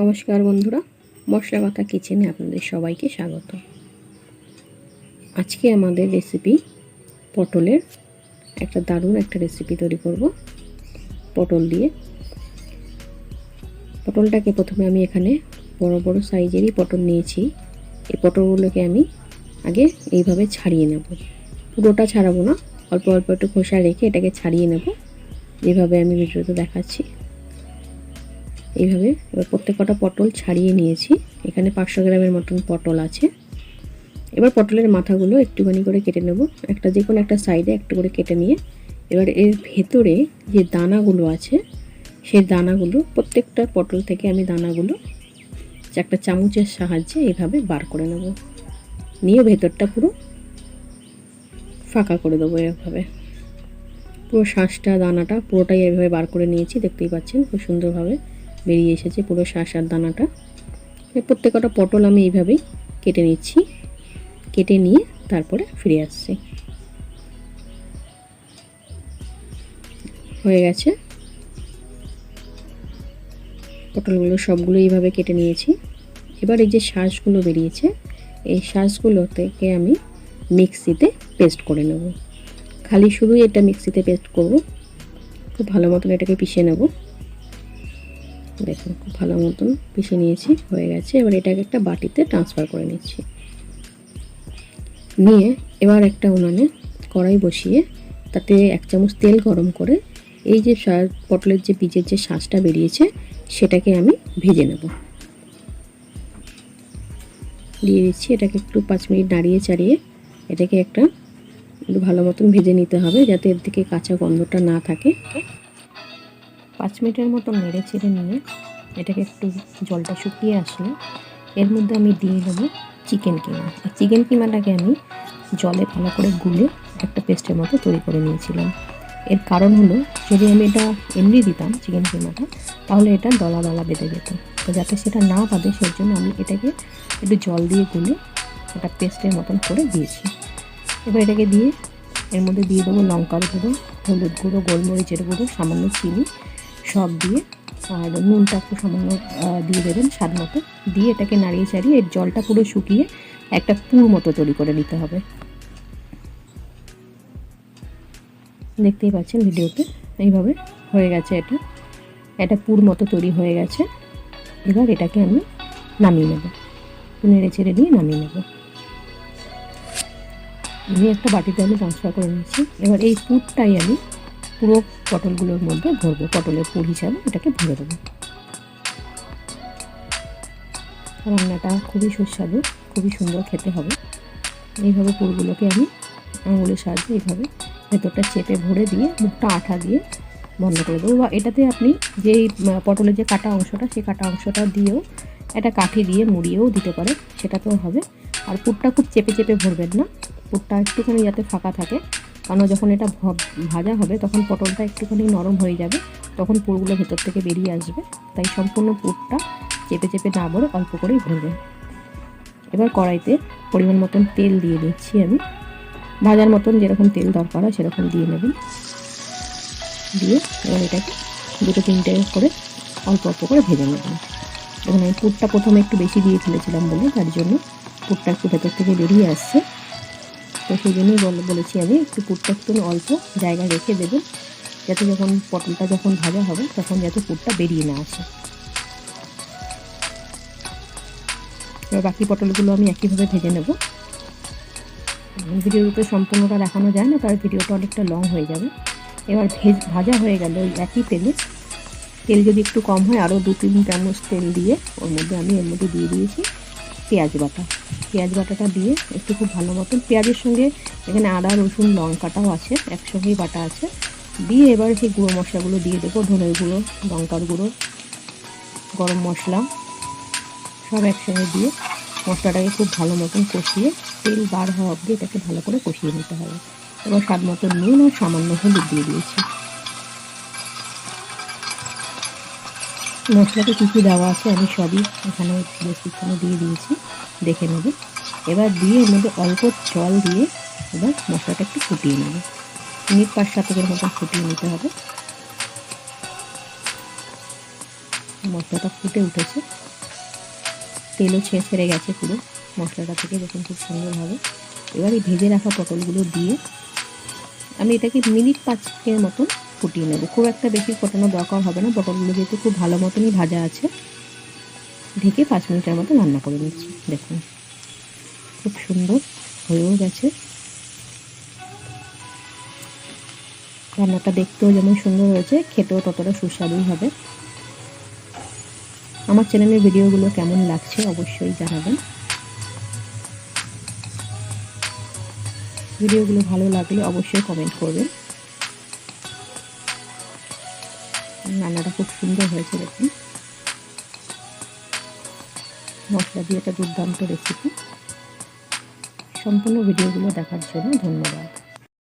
নমস্কার বন্ধুরা, মশলা কথা কিচেনে আপনাদের সবাইকে স্বাগত। আজকে আমাদের রেসিপি পটলের একটা দারুণ একটা রেসিপি তৈরি করব পটল দিয়ে। পটলটাকে প্রথমে আমি এখানে বড় বড় সাইজেরই পটল নিয়েছি। এই পটলগুলোকে আমি আগে এইভাবে ছাড়িয়ে নেব। পুরোটা ছাড়াবো না, অল্প অল্প একটু খোসা রেখে এটাকে ছাড়িয়ে নেব। যেভাবে আমি ভিডিওতে দেখাচ্ছি। এইভাবে এবার প্রত্যেকটা পটল ছাড়িয়ে নিয়েছি। এখানে পাঁচশো গ্রামের মতন পটল আছে। এবার পটলের মাথাগুলো একটুখানি করে কেটে নেব। একটা যে কোনো একটা সাইডে একটু করে কেটে নিয়ে এবার এর ভেতরে যে দানাগুলো আছে, সেই দানাগুলো প্রত্যেকটা পটল থেকে আমি দানাগুলো একটা চামচের সাহায্যে এইভাবে বার করে নেব। নিয়ে ভেতরটা পুরো ফাঁকা করে দেবো এভাবে। পুরো শ্বাসটা দানাটা পুরোটাই এভাবে বার করে নিয়েছি, দেখতেই পাচ্ছেন খুব সুন্দরভাবে। বেরিয়ে এসেছে পুরো শাঁসার দানাটা। প্রত্যেকটা পটল আমি এইভাবেই কেটে নিচ্ছি। কেটে নিয়ে তারপরে ফিরে আসছি। হয়ে গেছে। পটলগুলো সবগুলো এইভাবে কেটে নিয়েছি। এবার এই যে শ্বাসগুলো বেরিয়েছে, এই শ্বাসগুলো থেকে আমি মিক্সিতে পেস্ট করে নেব। খালি শুধুই এটা মিক্সিতে পেস্ট করব। খুব ভালো মতন এটাকে পিষে নেব। দেখুন, খুব ভালো মতন পিষে নিয়েছি, হয়ে গেছে। এবার এটাকে একটা বাটিতে ট্রান্সফার করে নিচ্ছি। নিয়ে এবার একটা উনানে কড়াই বসিয়ে তাতে এক চামচ তেল গরম করে এই যে পটলের যে বীজের যে শ্বাসটা বেরিয়েছে, সেটাকে আমি ভেজে নেব। দিয়ে দিচ্ছি এটাকে একটু পাঁচ মিনিট নাড়িয়ে চাড়িয়ে এটাকে একটু ভালো মতন ভেজে নিতে হবে যাতে এর থেকে কাঁচা গন্ধটা না থাকে। পাঁচ মিনিটের মতো নেড়ে চেড়ে নিয়ে এটাকে একটু জলটা শুকিয়ে আসলে এর মধ্যে আমি দিয়ে দেবো চিকেন কিমা। আর চিকেন কিমাটাকে আমি জলে ভালো করে গুলে একটা পেস্টের মতো তৈরি করে নিয়েছিলাম। এর কারণ হলো, যদি আমি এটা এমনি দিতাম চিকেন কিমাটা, তাহলে এটা দলা দলা বেঁধে যেত। তো যাতে সেটা না বাঁধে সেই জন্য আমি এটাকে একটু জল দিয়ে গুলে একটা পেস্টের মতন করে দিয়েছি। এবার এটাকে দিয়ে এর মধ্যে দিয়ে দেবো লঙ্কার গুঁড়ো, হলুদ গুঁড়ো, গোলমরিচের গুঁড়ো, সামান্য চিনি সব দিয়ে, আর নুনটা একটু সামান্য দিয়ে দেবেন স্বাদ মতো। দিয়ে এটাকে নাড়িয়ে চাড়িয়ে এর জলটা পুরো শুকিয়ে একটা পুর মতো তৈরি করে নিতে হবে। দেখতেই পাচ্ছেন ভিডিওতে, এইভাবে হয়ে গেছে এটা। এটা পুর মতো তৈরি হয়ে গেছে। এবার এটাকে আমি নামিয়ে নেব। নেড়ে ছেড়ে দিয়ে নামিয়ে নেব। আমি একটা বাটিতে আমি ট্রান্সফার করে নিচ্ছি এবার এই পুরটাই আমি পুরো পটলগুলোর মধ্যে ভরবো, পটলের পুর হিসাবে এটাকে ভরে দেবো। রান্নাটা খুবই সুস্বাদু, খুবই সুন্দর খেতে হবে। এইভাবে পুরগুলোকে আমি আঙুলের সাহায্যে এইভাবে ভেতরটা চেপে ভরে দিয়ে, মুখটা আঠা দিয়ে বন্ধ করে দেবো। বা এটাতে আপনি যেই পটলের যে কাটা অংশটা, সেই কাটা অংশটা দিয়েও একটা কাঠি দিয়ে মুড়িয়েও দিতে পারে সেটাতেও হবে। আর পুরটা খুব চেপে চেপে ভরবেন না। পুরটা একটুখানি যাতে ফাঁকা থাকে। কারণ যখন এটা ভাজা হবে, তখন পটলটা একটুখানি নরম হয়ে যাবে, তখন পুরগুলো ভেতর থেকে বেরিয়ে আসবে। তাই সম্পূর্ণ পুরটা চেপে চেপে না বলে অল্প করেই ভরবে। এবার কড়াইতে পরিমাণ মতন তেল দিয়ে দিচ্ছি আমি। ভাজার মতন যেরকম তেল দরকার হয়, সেরকম দিয়ে নেবেন। দিয়ে এবার এটাকে দুটো তিনটে করে অল্প অল্প করে ভেজে নেবেন এবং আমি পুরটা প্রথমে একটু বেশি দিয়ে ফেলেছিলাম বলে, তার জন্য পুরটা একটু ভেতর থেকে বেরিয়ে আসছে। তো সেই জন্যই বলেছি আমি, একটু পুরটা একটু অল্প জায়গা রেখে দেবেন যাতে যখন পটলটা যখন ভাজা হবে, তখন যাতে পুরটা বেরিয়ে না আসে। এবার বাকি পটলগুলো আমি একইভাবে ভেজে নেব। ভিডিওতে সম্পূর্ণটা দেখানো যায় না, তার ভিডিওটা অনেকটা লং হয়ে যাবে। এবার ভেজ, ভাজা হয়ে গেল ওই একই তেলে। তেল যদি একটু কম হয়, আরও দু তিন চামচ তেল দিয়ে ওর মধ্যে আমি এর মধ্যে দিয়ে দিয়েছি। পেঁয়াজ বাটা। পেঁয়াজ বাটাটা দিয়ে একটু খুব ভালো মতন পেঁয়াজের সঙ্গে এখানে আদা, রসুন, লঙ্কাটাও আছে, একসঙ্গেই বাটা আছে। দিয়ে এবার সেই গুঁড়ো মশলাগুলো দিয়ে দেবো, ধনের গুঁড়ো, লঙ্কার গুঁড়ো, গরম মশলা, সব একসঙ্গে দিয়ে মশলাটাকে খুব ভালো মতন কষিয়ে তেল বার হওয়া অবধি এটাকে ভালো করে কষিয়ে নিতে হবে। এবার স্বাদ মতো নুন আর সামান্য হলুদ দিয়ে দিয়েছি। মশলাতে কী কী দেওয়া আছে আমি সবই এখানে ডিসক্রিপশনে দিয়ে দিয়েছি। দেখে নেবে। এবার দিয়ে এর মধ্যে অল্প জল দিয়ে এবার মশলাটা একটু ফুটিয়ে নেবে। মিনিট পাঁচ সাতেকের মতো ফুটিয়ে নিতে হবে। মশলাটা ফুটে উঠেছে। তেলও ছেড়ে ছেড়ে গেছে পুরো। মশলাটা থেকে দেখুন খুব সুন্দরভাবে। এবার এই ভেজে রাখা পটলগুলো দিয়ে আমি এটাকে মিনিট পাঁচের মতন ফুটিয়ে নেব। খুব একটা বেশি ফোটানো দরকার হবে না, পটলগুলো যেহেতু খুব ভালো মতনই ভাজা আছে, ঢেকে পাঁচ মিনিটের মতো রান্না করে নিচ্ছি, দেখুন। খুব সুন্দর হয়েও গেছে। রান্নাটা দেখতেও যেমন সুন্দর হয়েছে, খেতেও ততটা সুস্বাদুই হবে। আমার চ্যানেলের ভিডিওগুলো কেমন লাগছে অবশ্যই জানাবেন। ভিডিওগুলো ভালো লাগলে অবশ্যই কমেন্ট করবেন। রান্নাটা খুব সুন্দর হয়েছে দেখুন। মশলা দিয়ে একটা দুর্দান্ত রেসিপি সম্পূর্ণ ভিডিওগুলো দেখার জন্য ধন্যবাদ।